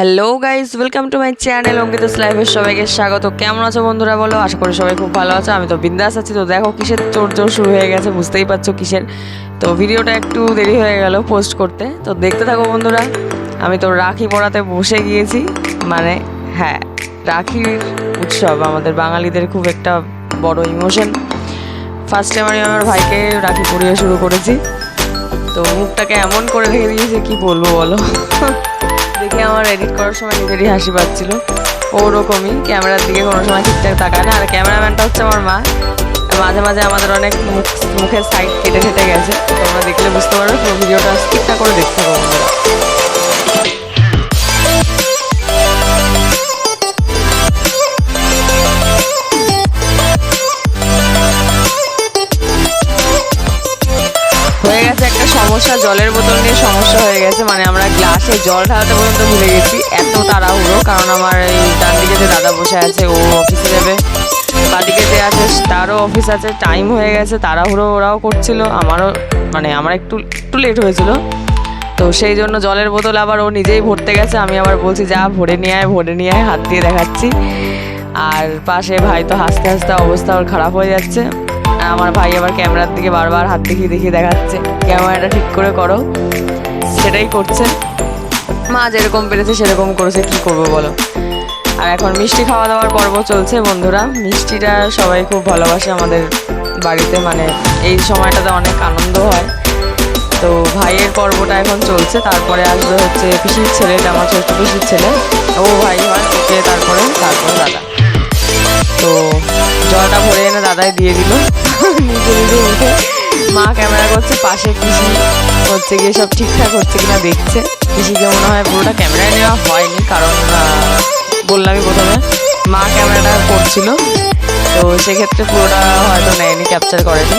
Hello guys welcome to my channel Ankit লাইভের সবাইকে স্বাগত। কেমন আছো বন্ধুরা, বলো? আশা করি সবাই খুব ভালো আছো। আমি তো বিন্দাস আছি। তো দেখো, কিসের চোর জোর শুরু হয়ে গেছে, বুঝতেই পারছ কিসের। তো ভিডিওটা একটু দেরি হয়ে গেল পোস্ট করতে। তো দেখতে থাকো বন্ধুরা, আমি তো রাখি পড়াতে বসে গিয়েছি। মানে হ্যাঁ রাখির উৎসব, আমাদের বাঙালিদের খুব একটা বড় ইমোশন ফার্স্ট টাইম আমি আমার ভাইকে রাখি পরিয়ে শুরু করেছি। তো মুখটাকে এমন করে রেখে দিয়েছে, কি বলব বলো? দেখে আমার এডিট করার সময় নিজেরই হাসি পাচ্ছিল। ওরকমই ক্যামেরার দিকে কোনো সময় ঠিকঠাক তাকায় না। আর ক্যামেরাম্যানটা হচ্ছে আমার মা। মাঝে মাঝে আমাদের অনেক মুখ, মুখের সাইড কেটে কেটে গেছে। তোমরা দেখলে বুঝতে পুরো ভিডিওটা ঠিকঠাক করে দেখতে হবে। গ্লাসে জল ঢালতে পর্যন্ত ভুলে গেছি। এত তাড়াহুড়ো, কারণ আমার এই ডান দিকে যে দাদা বসে আছে, ও অফিসে যাবে। বাদিকে যে আছে, তারও অফিস আছে। টাইম হয়ে গেছে, তাড়াহুড়ো ওরাও করছিল। আমারও মানে আমার একটু একটু লেট হয়েছিল। তো সেই জন্য জলের বোতল আবার ও নিজেই ভরতে গেছে। আমি আবার বলছি, যা, ভরে নিয়ে আয়, ভরে নিয়ে আয়, হাত দিয়ে দেখাচ্ছি। আর পাশে ভাই তো হাসতে হাসতে অবস্থা ওর খারাপ হয়ে যাচ্ছে। আমার ভাই আবার ক্যামেরার দিকে বারবার হাত দেখিয়ে দেখিয়ে দেখাচ্ছে। ক্যামেরাটা ঠিক করে করো। সেটাই করছে। মা যেরকম পেরেছে সেরকম করেছে, কি করব বলো? আর এখন মিষ্টি খাওয়া দাওয়ার পর্ব চলছে বন্ধুরা। মিষ্টিটা সবাই খুব ভালোবাসে আমাদের বাড়িতে মানে এই সময়টাতে অনেক আনন্দ হয়। তো ভাইয়ের পর্বটা এখন চলছে, তারপরে আসবে হচ্ছে পিসির ছেলে আমার ছোট্ট পিসির ছেলে। ও ভাই হয়, ওকে তারপরে তারপরে দাদা। তো জলটা ভরে এনে দাদাই দিয়ে দিল। নিজে নিজে উঠে মা ক্যামেরা করছে, পাশে পিসি হচ্ছে গিয়ে সব ঠিকঠাক হচ্ছে কিনা দেখছে। পিসিকে মনে হয় পুরোটা ক্যামেরায় নেওয়া হয়নি, কারণ বললামই প্রথমে মা ক্যামেরাটা করছিল। তো সেক্ষেত্রে পুরোটা হয়তো নেয়নি ক্যাপচার করেনি।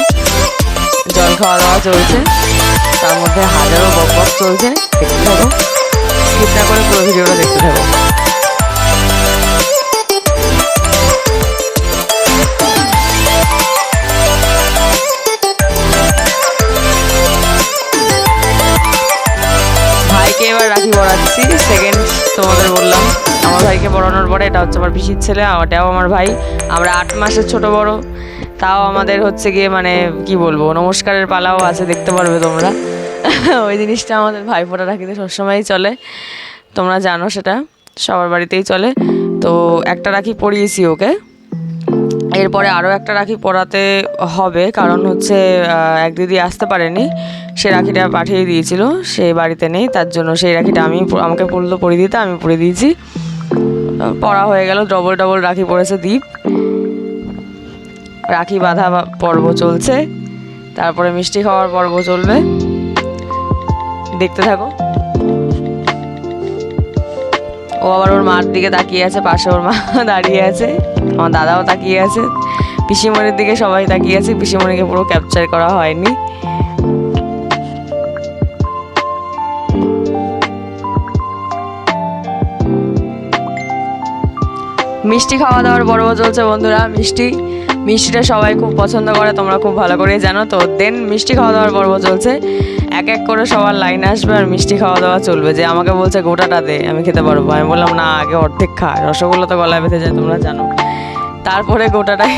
জল খাওয়া দাওয়া চলছে, তার মধ্যে হাজারো বক বক চলছে। দেখতে থাকো। স্কিপ না করে পুরো ভিডিওটা দেখতে থাকো। পড়ানোর পরে এটা হচ্ছে আমার পিসির ছেলে ওটাও আমার ভাই। আমরা আট মাসের ছোট বড়। তাও আমাদের হচ্ছে গিয়ে মানে কি বলব, নমস্কারের পালাও আছে, দেখতে পারবে তোমরা। ওই জিনিসটা আমাদের ভাই ফোটা রাখিতে সবসময়ই চলে। তোমরা জানো সেটা, সবার বাড়িতেই চলে। তো একটা রাখি পরিয়েছি ওকে। এরপরে আরও একটা রাখি পরাতে হবে, কারণ হচ্ছে এক দিদি আসতে পারেনি। সে রাখিটা পাঠিয়ে দিয়েছিল, সে বাড়িতে নেই, তার জন্য সেই রাখিটা আমি আমাকে পড়ল পরিয়ে দিতে আমি পরে দিয়েছি। পড়া হয়ে গেল, ডবল ডবল রাখি পড়েছে দ্বীপ রাখি বাঁধা পর্ব চলছে, তারপরে মিষ্টি খাওয়ার পর্ব চলবে। দেখতে থাকো। ও আবার ওর মার দিকে তাকিয়ে আছে, পাশে ওর মা দাঁড়িয়ে আছে, আমার দাদাও তাকিয়ে আছে। পিসিমণির দিকে সবাই তাকিয়ে আছে, পিসিমণিকে পুরো ক্যাপচার করা হয়নি। মিষ্টি খাওয়া দাওয়ার পর্ব চলছে বন্ধুরা, মিষ্টি। মিষ্টিটা সবাই খুব পছন্দ করে, তোমরা খুব ভালো করেই জানো তো। দেন মিষ্টি খাওয়া দাওয়ার পর্ব চলছে। এক এক করে সবার লাইন আসবে আর মিষ্টি খাওয়া দাওয়া চলবে। যে আমাকে বলছে গোটাটা দে, আমি খেতে পারব। আমি বললাম, না, আগে অর্ধেক খা। রসগোল্লা তো গলায় বেঁধে যায়, তোমরা জানো। তারপরে গোটাটাই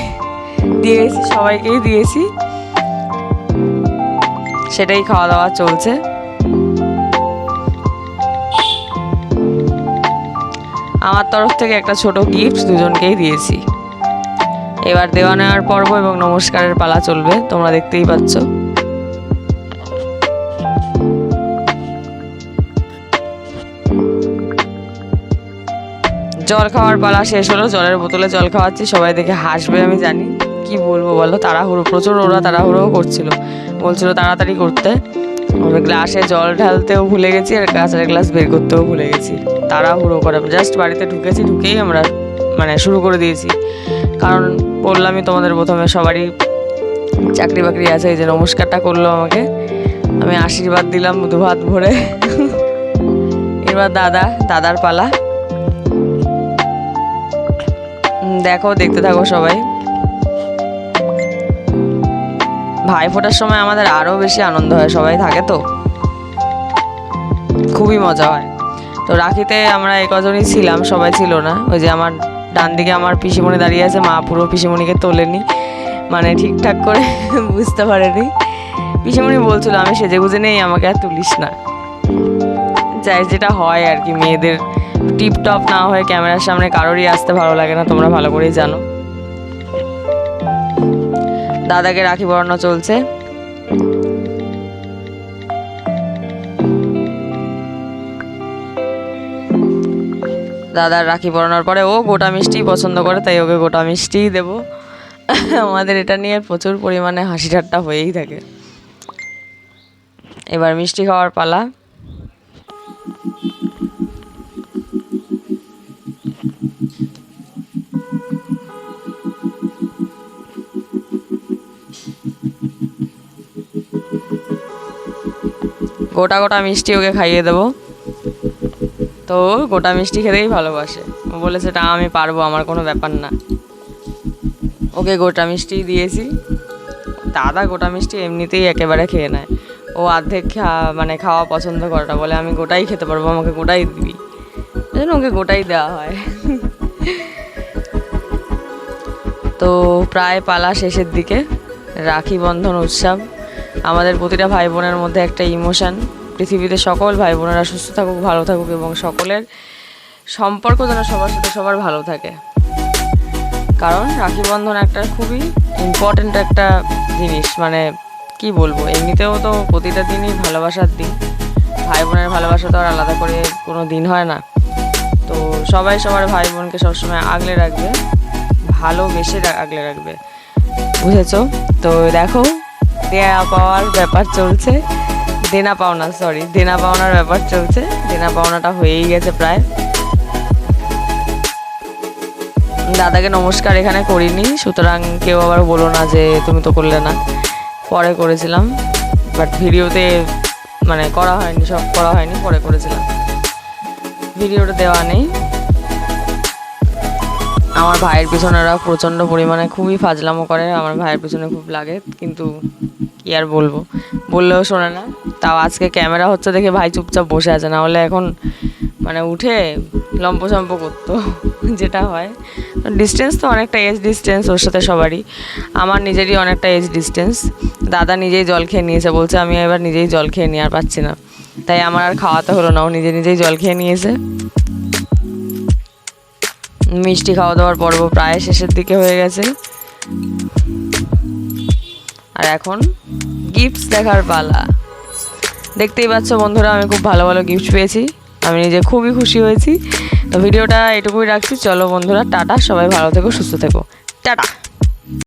দিয়েছি, সবাইকেই দিয়েছি। সেটাই খাওয়া দাওয়া চলছে। আমার তরফ থেকে একটা ছোট গিফট দুজনকেই দিয়েছি। এবার দেওয়া নেওয়ার পর্ব এবং নমস্কারের পালা চলবে, তোমরা দেখতেই পাচ্ছ। জল খাওয়ার পালা শেষ হলো, জলের বোতলে জল খাওয়াচ্ছি, সবাই দেখে হাসবে, আমি জানি। কি বলব বলো, তাড়াহুড়ো, প্রচুর ওরা তাড়াহুড়োও করছিল। বলছিল তাড়াতাড়ি করতে। আমি গ্লাসে জল ঢালতেও ভুলে গেছি আর কাঁচের গ্লাস বের করতেও ভুলে গেছি। তাড়াহুড়ো করে জাস্ট বাড়িতে ঢুকেছি, ঢুকেই আমরা মানে শুরু করে দিয়েছি। কারণ বললামই তোমাদের প্রথমে সবারই চাকরি বাকরি আছে, এই যে নমস্কারটা করল আমাকে। আমি আশীর্বাদ দিলাম দু হাত ভরে। এবার দাদা, দাদার পালা। দেখো, দেখতে থাকো সবাই। ভাই ফোটার সময় আমাদের আরও বেশি আনন্দ হয়, সবাই থাকে তো। খুবই মজা হয়। তো রাখিতে আমরা এই কজনই ছিলাম, সবাই ছিল না। ওই যে আমার ডান দিকে আমার পিসিমণি দাঁড়িয়ে আছে, মা পুরো পিসিমণিকে তোলেনি। মানে ঠিকঠাক করে বুঝতে পারেনি। পিসিমণি বলছিল, আমি সেজে গুজে নেই, আমাকে আর তুলিস না। যাই যেটা হয় আর কি, মেয়েদের টিপটপ না হয়ে ক্যামেরার সামনে কারোরই আসতে ভালো লাগে না, তোমরা ভালো করেই জানো। দাদাকে রাখি পরানো চলছে। দাদার রাখি পরানোর পরে ও গোটা মিষ্টি পছন্দ করে, তাই ওকে গোটা মিষ্টিই দেবো। আমাদের এটা নিয়ে প্রচুর পরিমাণে হাসি ঠাট্টা হয়েই থাকে। এবার মিষ্টি খাওয়ার পালা। গোটা গোটা মিষ্টি ওকে খাইয়ে দেবো। তো গোটা মিষ্টি খেতেই ভালোবাসে। ও বলেছে এটা আমি পারব, আমার কোনো ব্যাপার না। ওকে গোটা মিষ্টি দিয়েছি। দাদা গোটা মিষ্টি এমনিতেই একেবারে খেয়ে নেয়। ও অর্ধেক মানে খাওয়া পছন্দ করে না, বলে, আমি গোটাই খেতে পারব, আমাকে গোটাই দিবি। ওই জন্য ওকে গোটাই দেওয়া হয়। তো প্রায় পালা শেষের দিকে, রাখি বন্ধন উৎসব। আমাদের প্রতিটা ভাই বোনের মধ্যে একটা ইমোশান পৃথিবীতে সকল ভাই বোনেরা সুস্থ থাকুক, ভালো থাকুক এবং সকলের সম্পর্ক যেন সবার সাথে সবার ভালো থাকে। কারণ রাখি বন্ধন একটা খুবই ইম্পর্ট্যান্ট একটা জিনিস। মানে কি বলব, এমনিতেও তো প্রতিটা দিনই ভালোবাসার দিন। ভাই বোনের ভালোবাসা তো আর আলাদা করে কোনো দিন হয় না। তো সবাই সবার ভাই বোনকে সবসময় আগলে রাখবে, ভালোবেসে আগলে রাখবে। বুঝেছ? তো দেখো দেয়া পাওয়ার ব্যাপার চলছে। দেনা পাওনা সরি দেনা পাওনার ব্যাপার চলছে। দেনা পাওনাটা হয়েই গেছে প্রায়। দাদাকে নমস্কার এখানে করিনি, সুতরাং কেউ আবার বলো না যে তুমি তো করলে না। পরে করেছিলাম বাট ভিডিওতে মানে করা হয়নি, সব করা হয়নি, পরে করেছিলাম। ভিডিওটা দেওয়া নেই। আমার ভাইয়ের পিছনে ওরা প্রচণ্ড পরিমাণে খুবই ফাজলামো করে, আমার ভাইয়ের পিছনে খুব লাগে, কিন্তু কি আর বলব? বললেও শোনে না। তাও আজকে ক্যামেরা হচ্ছে দেখে ভাই চুপচাপ বসে আছে, না হলে এখন মানে উঠে লম্পচম্প করতো, যেটা হয়। ডিস্টেন্স তো অনেকটা এজ ডিস্টেন্স ওর সাথে সবারই। আমার নিজেরই অনেকটা এজ ডিস্টেন্স দাদা নিজেই জল খেয়ে নিয়েছে, বলছে আমি এবার নিজেই জল খেয়ে নিয়ে আর পাচ্ছি না। তাই আমার আর খাওয়াতে হলো না, ও নিজে নিজেই জল খেয়ে নিয়েছে। মিষ্টি খাওয়া দাওয়ার পর্ব প্রায় শেষের দিকে হয়ে গেছে। আর এখন গিফটস দেখার পালা। দেখতেই পাচ্ছ বন্ধুরা, আমি খুব ভালো ভালো গিফট পেয়েছি। আমি নিজে খুবই খুশি হয়েছি। তো ভিডিওটা এটুকুই রাখছি। চলো বন্ধুরা, টাটা। সবাই ভালো থেকো, সুস্থ থেকো। টাটা।